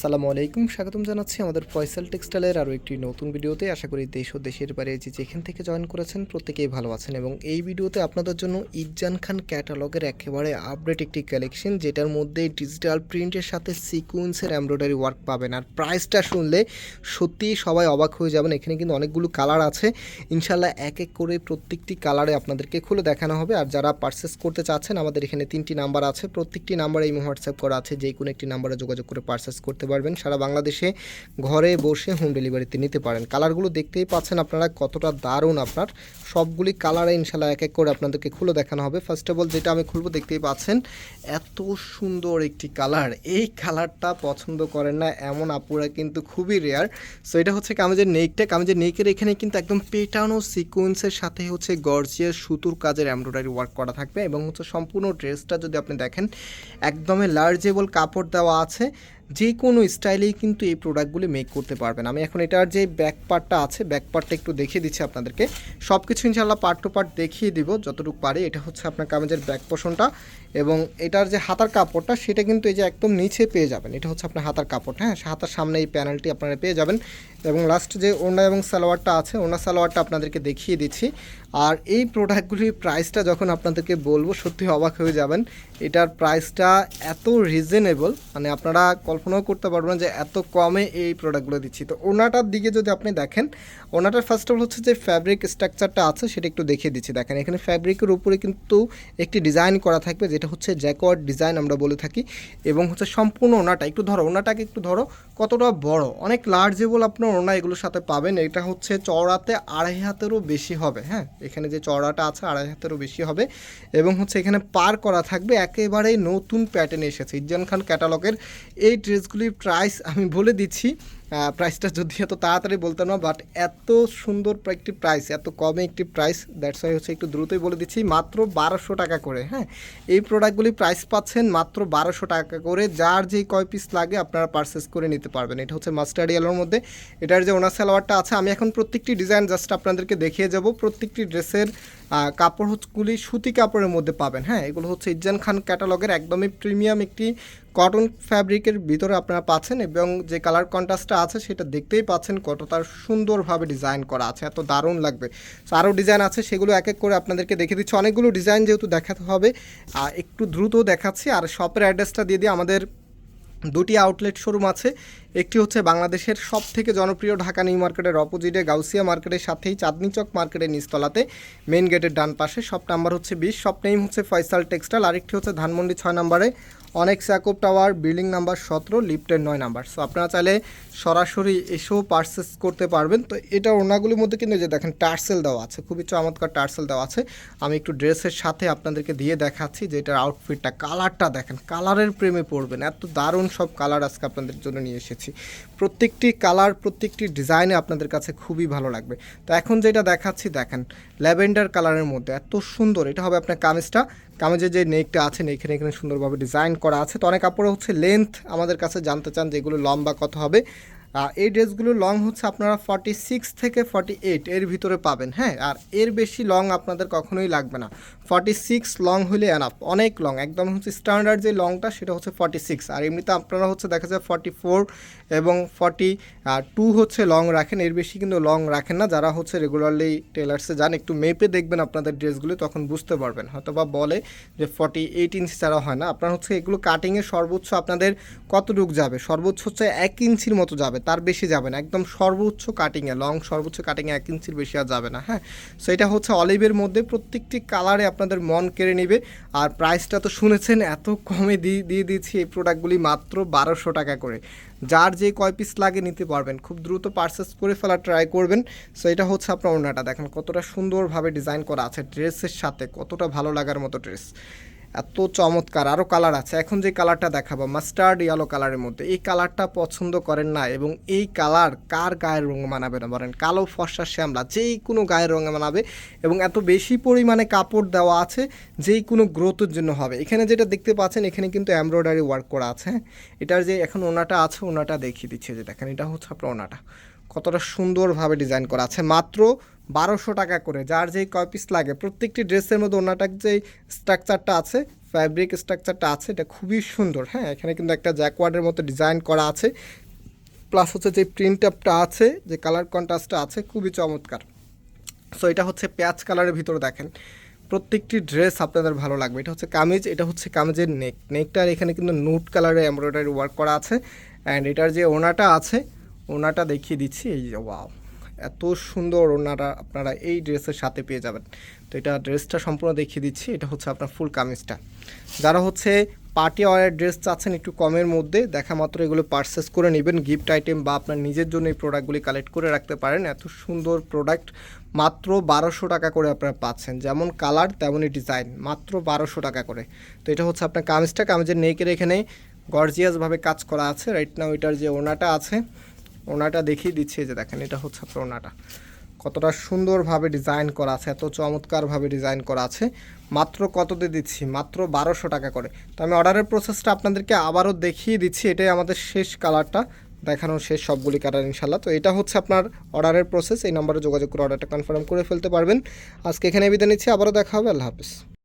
আসসালামু আলাইকুম, স্বাগতম জানাচ্ছি আমাদের ফয়সাল টেক্সটাইলের আরও একটি নতুন ভিডিওতে। আশা করি দেশ ও দেশের বাইরে যে যেখান থেকে জয়েন করেছেন প্রত্যেকেই ভালো আছেন এবং এই ভিডিওতে আপনাদের জন্য ইজান খান ক্যাটালগের একেবারে আপডেট একটি কালেকশন যেটার মধ্যে ডিজিটাল প্রিন্টের সাথে সিকুয়েন্সের এমব্রয়ডারি ওয়ার্ক পাবেন। আর প্রাইসটা শুনলে সত্যিই সবাই অবাক হয়ে যাবেন, এখানে কিন্তু অনেকগুলো কালার আছে। ইনশাল্লাহ এক এক করে প্রত্যেকটি কালারে আপনাদেরকে খুলে দেখানো হবে। আর যারা পারচেস করতে চাচ্ছেন, আমাদের এখানে তিনটি নাম্বার আছে। প্রত্যেকটি নাম্বারে এই হোয়াটসঅ্যাপ করা আছে যে কোনো একটি নাম্বারে যোগাযোগ করে পারচেস করতে পারবেন। সারা বাংলাদেশে ঘরে বসে হোম ডেলিভারিতে নিতে পারেন। কালারগুলো দেখতেই পাচ্ছেন আপনারা কতটা দারুণ আপনার। সবগুলি কালারে ইনশাল্লাহ এক এক করে আপনাদেরকে খুলে দেখানো হবে। ফার্স্ট অফ অল যেটা আমি খুলবো দেখতেই পাচ্ছেন, এত সুন্দর একটি কালার এই কালারটা পছন্দ করেন না এমন আপুরা কিন্তু খুবই রেয়ার সো এটা হচ্ছে কামেজের নেকটা কামেজের নেকের এখানে কিন্তু একদম পেটানো সিকোয়েন্সের সাথে হচ্ছে গর্জিয়াস সুতুর কাজের এমব্রয়ডারি ওয়ার্ক করা থাকবে এবং হচ্ছে সম্পূর্ণ ড্রেসটা যদি আপনি দেখেন, একদমই লার্জেবল কাপড় দেওয়া আছে। যে কোনো স্টাইলেই কিন্তু এই প্রোডাক্টগুলি মেক করতে পারবেন। আমি এখন এটার যে ব্যাক পার্টটা আছে ব্যাক পার্টটা একটু দেখিয়ে দিচ্ছি আপনাদেরকে। সব কিছু ইনশাল্লাহ পার্ট টু পার্ট দেখিয়ে দিব, যতটুকু পারি। এটা হচ্ছে আপনার কামেজের ব্যাক পোষণটা এবং এটার যে হাতার কাপড়টা, সেটা কিন্তু এই যে একদম নিচে পেয়ে যাবেন। এটা হচ্ছে আপনার হাতার কাপড় হ্যাঁ? হাতার সামনে এই প্যানেলটি আপনারা পেয়ে যাবেন এবং লাস্ট যে ওড়না এবং সালোয়ারটা আছে, ওড়না সালোয়ারটা আপনাদেরকে দেখিয়ে দিচ্ছি। আর এই প্রোডাক্টগুলির প্রাইসটা যখন আপনাদেরকে বলব, সত্যি অবাক হয়ে যাবেন। এটার প্রাইসটা এত রিজনেবল মানে আপনারা কল্পনাও করতে পারবেন না যে এত কমে এই প্রোডাক্টগুলো দিচ্ছি। তো ওনাটার দিকে যদি আপনি দেখেন, ওনাটার ফার্স্ট অফ অল হচ্ছে যে ফ্যাব্রিক স্ট্রাকচারটা আছে সেটা একটু দেখিয়ে দিচ্ছি। দেখেন, এখানে ফ্যাব্রিকের উপরে কিন্তু একটি ডিজাইন করা থাকবে যেটা হচ্ছে জ্যাকওয়ার্ড ডিজাইন আমরা বলে থাকি। এবং হচ্ছে সম্পূর্ণ ওনাটা, একটু ধরো, ওনাটাকে একটু ধরো, কতটা বড়? অনেক লার্জেবল আপনার ওনা এগুলোর সাথে পাবেন। এটা হচ্ছে চওড়াতে আড়াই হাতেরও বেশি হবে হ্যাঁ? এখানে যে চওড়াটা আছে, আড়াই হাতেরও বেশি হবে। এবং হচ্ছে এখানে পার করা থাকবে, একেবারেই নতুন প্যাটার্ন এসেছে। ইজান খান ক্যাটালগের এই ড্রেসগুলির প্রাইস আমি বলে দিচ্ছি। প্রাইসটা যদি এত তাড়াতাড়ি বলতাম না বাট এত সুন্দর একটি প্রাইস এত কমে একটি প্রাইস দ্যাটস ওয়াই হচ্ছে একটু দ্রুতই বলে দিচ্ছি, মাত্র বারোশো টাকা করে হ্যাঁ? এই প্রোডাক্টগুলি প্রাইস পাচ্ছেন মাত্র বারোশো টাকা করে, যার যেই কয় পিস লাগে আপনারা পারচেস করে নিতে পারবেন। এটা হচ্ছে মাস্টার্ড ইয়েলোর মধ্যে। এটার যে ওনার সালোয়ারটা আছে, আমি এখন প্রত্যেকটি ডিজাইন জাস্ট আপনাদেরকে দেখিয়ে যাব। প্রত্যেকটি ড্রেসের কাপড় হচ্ছগুলি সুতি কাপড়ের মধ্যে পাবেন হ্যাঁ? এগুলো হচ্ছে ইজান খান ক্যাটালগের একদমই প্রিমিয়াম একটি কটন ফ্যাব্রিকের ভিতরে আপনারা পাচ্ছেন এবং যে কালার কন্ট্রাস্টটা আছে সেটা দেখতেই পাচ্ছেন কতটা সুন্দরভাবে ডিজাইন করা আছে, এত দারুণ লাগবে। সো আরও ডিজাইন আছে, সেগুলো এক এক করে আপনাদেরকে দেখে দিচ্ছি। অনেকগুলো ডিজাইন যেহেতু দেখাতে হবে একটু দ্রুত দেখাচ্ছি, আর শপের অ্যাড্রেসটা দিয়ে দিয়ে আমাদের দুটি আউটলেট শোরুম আছে। একটি হচ্ছে বাংলাদেশের সব থেকে জনপ্রিয় ঢাকা নিউ মার্কেটের অপোজিটে গাউসিয়া মার্কেটের সাথেই চাঁদনি চক মার্কেটের নিচতলাতে মেন গেটের ডান পাশে। শপ নাম্বার হচ্ছে বিশ শপ নেম হচ্ছে ফয়সাল টেক্সটাইল আরেকটি হচ্ছে ধানমন্ডি ছয় নম্বরে অনেক স্যাকোপ টাওয়ার বিল্ডিং নাম্বার সতেরো লিফটের নয় নাম্বার সো আপনারা চাইলে সরাসরি এসেও পারচেস করতে পারবেন। তো, এটা ওনাগুলির মধ্যে কিন্তু যে দেখেন টার্সেল দেওয়া আছে, খুবই চমৎকার টার্সেল দেওয়া আছে। আমি একটু ড্রেসের সাথে আপনাদেরকে দিয়ে দেখাচ্ছি যে এটার আউটফিটটা কালারটা দেখেন কালারের প্রেমে পড়বেন, এত দারুণ সব কালার আজকে আপনাদের জন্য নিয়ে এসেছি। প্রত্যেকটি কালার প্রত্যেকটি ডিজাইনে আপনাদের কাছে খুবই ভালো লাগবে। তো এখন যেটা দেখাচ্ছি, দেখেন ল্যাভেন্ডার কালারের মধ্যে এত সুন্দর, এটা হবে আপনার কামিজটা। কামেজের যে নেকটা আছে এখানে এখানে সুন্দরভাবে ডিজাইন করা আছে। তো অনেক কাপড় হচ্ছে লেন্থ আমাদের কাছে জানতে চান যে এগুলো লম্বা কত হবে। এই ড্রেসগুলো লং হচ্ছে আপনারা ফর্টি সিক্স থেকে ফর্টি এইট এর ভিতরে পাবেন হ্যাঁ? আর এর বেশি লং আপনাদের কখনোই লাগবে না। ফর্টি সিক্স লং হলে অ্যানাপ অনেক লং একদম হচ্ছে স্ট্যান্ডার্ড যে লংটা সেটা হচ্ছে ফর্টি সিক্স আর এমনিতে আপনারা হচ্ছে দেখা যায় ফর্টি ফোর এবং ফর্টি টু হচ্ছে লং রাখেন, এর বেশি কিন্তু লং রাখেন না, যারা হচ্ছে রেগুলারলি টেলার্সে যান, একটু মেপে দেখবেন আপনাদের ড্রেসগুলো, তখন বুঝতে পারবেন। হয়তো বা বলে যে ফর্টি এইট ইঞ্চি ছাড়া হয় না, আপনার হচ্ছে এগুলো কাটিংয়ে সর্বোচ্চ আপনাদের কতটুক যাবে? সর্বোচ্চ হচ্ছে এক ইঞ্চির মতো যাবে তার বেশি যাবে না। একদম সর্বোচ্চ কাটিংয়ে লং সর্বোচ্চ কাটিংয়ে এক ইঞ্চির বেশি আর যাবে না হ্যাঁ? সো এটা হচ্ছে অলিভের মধ্যে প্রত্যেকটি কালারে আপনাদের মন কেড়ে নেবে। আর প্রাইসটা তো শুনেছেন, এত কমে দিয়ে দিয়ে দিচ্ছি এই প্রোডাক্টগুলি মাত্র বারোশো টাকা করে। যার যে কয় পিস লাগে নিতে পারবেন। খুব দ্রুত পারচেস করে ফেলার ট্রাই করবেন। সো এটা হচ্ছে আপনার ওনাটা দেখেন কতটা সুন্দরভাবে ডিজাইন করা আছে ড্রেসের সাথে, কতটা ভালো লাগার মতো ড্রেস এত চমৎকার আরও কালার আছে। এখন যে কালারটা দেখাবো মাস্টার্ড ইয়েলো কালারের মধ্যে, এই কালারটা পছন্দ করেন না এবং এই কালার কার গায়ের রঙ মানাবে না বলেন? কালো ফর্সা শ্যামলা, যেই কোনো গায়ের রঙে মানাবে এবং এত বেশি পরিমাণে কাপড় দেওয়া আছে, যেই কোনো গ্রোথের জন্য হবে। এখানে যেটা দেখতে পাচ্ছেন, এখানে কিন্তু এমব্রয়ডারি ওয়ার্ক করা আছে হ্যাঁ? এটার যে এখন ওনাটা আছে, ওনাটা দেখিয়ে দিচ্ছে যে দেখেন, এটা হচ্ছে আপনার ওনাটা। কতটা সুন্দরভাবে ডিজাইন করা আছে। মাত্র বারোশো টাকা করে, যার যেই কয় পিস লাগে। প্রত্যেকটি ড্রেসের মধ্যে ওনাটার যে স্ট্রাকচারটা আছে ফ্যাব্রিক স্ট্রাকচারটা আছে, এটা খুবই সুন্দর। হ্যাঁ এখানে কিন্তু একটা জ্যাকওয়ার্ডের মতো ডিজাইন করা আছে। প্লাস হচ্ছে যে প্রিন্ট আপটা আছে, যে কালার কন্ট্রাস্টটা আছে, খুবই চমৎকার। সো এটা হচ্ছে পেঁয়াজ কালারের ভিতরে দেখেন। প্রত্যেকটি ড্রেস আপনাদের ভালো লাগবে। এটা হচ্ছে কামিজ, এটা হচ্ছে কামিজের নেক নেকটার এখানে কিন্তু নুট কালারে এমব্রয়ডারি ওয়ার্ক করা আছে। অ্যান্ড এটার যে ওনাটা আছে ওনাটা দেখিয়ে দিচ্ছি, এই যে, ওয়াও। এত সুন্দর ওনারা, আপনারা এই ড্রেসের সাথে পেয়ে যাবেন। তো এটা ড্রেসটা সম্পূর্ণ দেখিয়ে দিচ্ছি, এটা হচ্ছে আপনার ফুল কামিজটা। যারা হচ্ছে পার্টি ওয়ারের ড্রেস চাচ্ছেন একটু কমের মধ্যে, দেখা মাত্র এগুলো পারচেস করে নেবেন গিফট আইটেম বা আপনার নিজের জন্য এই প্রোডাক্টগুলি কালেক্ট করে রাখতে পারেন। এত সুন্দর প্রোডাক্ট মাত্র বারোশো টাকা করে আপনারা পাচ্ছেন। যেমন কালার তেমনই ডিজাইন মাত্র বারোশো টাকা করে। তো এটা হচ্ছে আপনার কামিজটা, কামিজের নেকের এখানে গর্জিয়াসভাবে কাজ করা আছে। রাইট নাও এটার যে ওনাটা আছে ওনাটা দেখিয়ে দিচ্ছি যে দেখেন, এটা হচ্ছে আপনার ওনাটা। কতটা সুন্দরভাবে ডিজাইন করা আছে, এত চমৎকারভাবে ডিজাইন করা আছে। মাত্র কততে দিচ্ছি? মাত্র বারোশো টাকা করে। তো আমি অর্ডারের প্রসেসটা আপনাদেরকে আবারও দেখিয়ে দিচ্ছি, এটাই আমাদের শেষ কালারটা দেখানো শেষ সবগুলি কালার ইনশাল্লাহ তো এটা হচ্ছে আপনার অর্ডারের প্রসেস এই নম্বরে যোগাযোগ করে অর্ডারটা কনফার্ম করে ফেলতে পারবেন। আজকে এখানে বিদায় নিচ্ছি, আবারও দেখা হবে, আল্লাহ হাফিজ।